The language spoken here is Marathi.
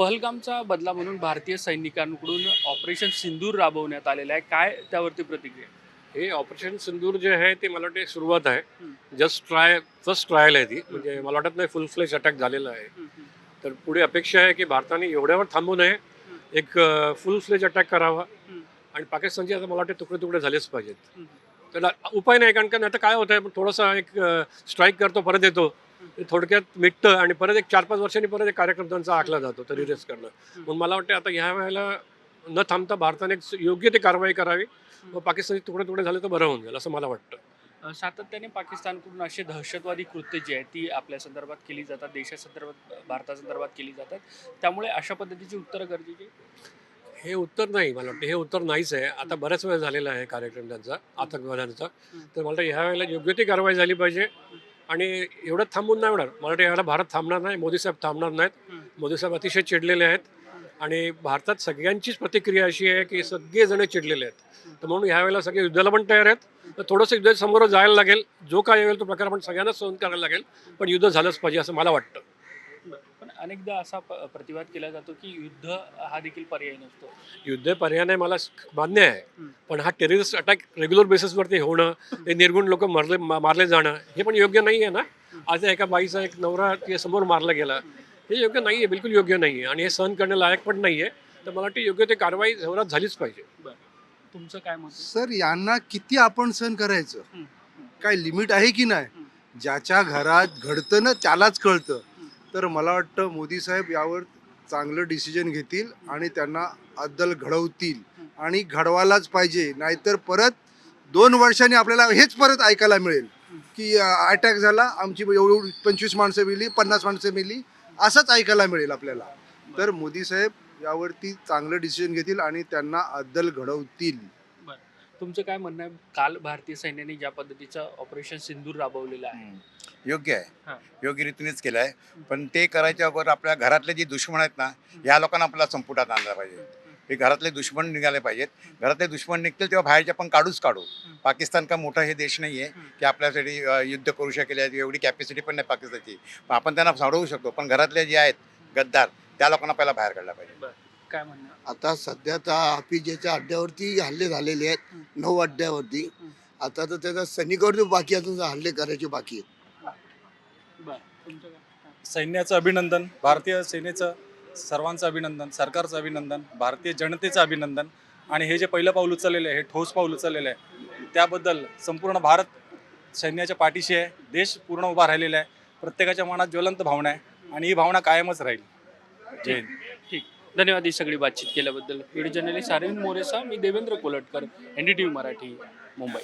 पहलगामचा बदला म्हणून भारतीय सैनिकांकडून ऑपरेशन सिंदूर राबवण्यात आलेलं आहे. काय त्यावरती प्रतिक्रिया हे ऑपरेशन सिंदूर जे आहे ते मला वाटते सुरुवात आहे. जस्ट ट्राय फर्स्ट ट्रायल आहे ती. म्हणजे मला वाटत नाही फुल फ्लेज अटॅक झालेला आहे. तर पुढे अपेक्षा आहे की भारताने एवढ्यावर थांबू नये. एक फुल फ्लेज अटॅक करावा. आणि पाकिस्तानचे आता मला वाटते तुकडे तुकडे झालेच पाहिजेत. त्याला उपाय नाही कारण का आता काय होत आहे थोडंसं एक स्ट्राईक करतो परत येतो. ते थोडक्यात मिटतं आणि परत एक चार पाच वर्षांनी परत एक कार्यक्रम त्यांचा आखला जातो तरी रेस करणं. म्हणून मला वाटतं आता ह्या वेळेला न थांबता भारताने एक योग्य ती कारवाई करावी. व पाकिस्तानी तुकडे तुकडे झाले तर बरं होऊन जाईल असं मला वाटतं. सातत्याने पाकिस्तानकडून अशी दहशतवादी कृत्य जी आहेत ती आपल्या संदर्भात केली जातात देशासंदर्भात भारतासंदर्भात केली जातात. त्यामुळे अशा पद्धतीची उत्तरं गरजेची हे उत्तर नाही मला वाटतं. हे उत्तर नाहीच आहे. आता बऱ्याच वेळ झालेला आहे कार्यक्रम त्यांचा आतंकवाद्यांचा. तर मला वाटतं ह्या वेळेला योग्य ती कारवाई झाली पाहिजे. आणि एवढं थांबून नाही होणार. मला वाटतं यावेळेला भारत थांबणार नाही मोदी साहेब थांबणार नाहीत. मोदी साहेब अतिशय चिडलेले आहेत. आणि भारतात सगळ्यांचीच प्रतिक्रिया अशी आहे की सगळेजण चिडलेले आहेत. तर म्हणून ह्यावेळेला सगळे युद्धाला पण तयार आहेत. तर थोडंसं युद्ध समोर जायला लागेल. जो काय येईल तो प्रकार आपण सगळ्यांनाच सहन करायला लागेल. पण युद्ध झालंच पाहिजे असं मला वाटतं. अनेकदा असा प- प्रतिवाद केला जातो की युद्ध हा देखील पर्याय नसतो. युद्ध पर्याय मला स- मान्य आहे. पण हा टेररिस्ट अटॅक रेग्युलर बेसिसवरती होणं ते निर्गुण लोक मारले मारले जाणं हे पण योग्य नाही आहे ना आज एका बाईचा एक नवरा समोर मारला गेला. हे योग्य नाही आहे बिलकुल योग्य नाही आहे आणि हे सहन करण्यालायक पण नाही आहे तर मला वाटतं योग्य ते कारवाई जोरात झालीच पाहिजे. तुमचं काय मत आहे? सर यांना किती आपण सहन करायचं. काय लिमिट आहे की नाही? ज्याच्या घरात घडतं ना त्यालाच कळतं. तर मला वाटतं मोदी साहेब यावर चांगलं डिसिजन घेतील आणि त्यांना अद्दल घडवतील. आणि घडवायलाच पाहिजे नाहीतर परत दोन वर्षांनी आपल्याला हेच परत ऐकायला मिळेल की अटॅक झाला आमची एवढी पंचवीस माणसं मिली पन्नास माणसं मिली असंच ऐकायला मिळेल आपल्याला. तर मोदी साहेब यावरती चांगलं डिसिजन घेतील आणि त्यांना अद्दल घडवतील. तुमचं काय म्हणणं आहे? काल भारतीय सैन्याने ज्या पद्धतीचं ऑपरेशन सिंदूर राबवलेलं आहे. योग्य हा. आहे योग्य रीतीनेच केलं आहे पण ते करायच्या अगोदर आपल्या घरातले जे दुश्मन आहेत ना या लोकांना आपल्याला संपुटात आणलं पाहिजे. हे घरातले दुश्मन निघाले पाहिजेत. घरातले दुश्मन निघतील तेव्हा बाहेरचे आपण काढूच काढू. पाकिस्तान का मोठा हे देश नाही आहे की आपल्यासाठी युद्ध करू शकेल एवढी कॅपॅसिटी पण नाही पाकिस्तानची. पण आपण त्यांना सोडवू शकतो पण घरातले जे आहेत गद्दार त्या लोकांना पहिला बाहेर काढला पाहिजे. काय म्हणणं? आता सध्या त्या हाफिजेच्या अड्ड्यावरती हल्ले झालेले आहेत. नऊ अड्ड्यावरती. आता तर त्याचा सैनिकावरती बाकी अजून हल्ले करायचे बाकी आहेत. बरं. तुमचं काय? सैन्याचं अभिनंदन भारतीय सेनेचं सर्वांचं अभिनंदन सरकारचं अभिनंदन भारतीय जनतेचं अभिनंदन आणि हे जे पहिलं पाऊल उचललेलं आहे हे ठोस पाऊल उचललेलं आहे त्याबद्दल संपूर्ण भारत सैन्याच्या पाठीशी आहे. देश पूर्ण उभा राहिलेला आहे. प्रत्येकाच्या मनात ज्वलंत भावना आहे आणि ही भावना कायमच राहील. जय हिंद. ठीक. धन्यवाद ही सगळी बातचीत केल्याबद्दल. व्हिडिओ जर्नलिस्ट अरविंद मोरेसा मी Devendra Kolatkar N D T V Marathi Mumbai.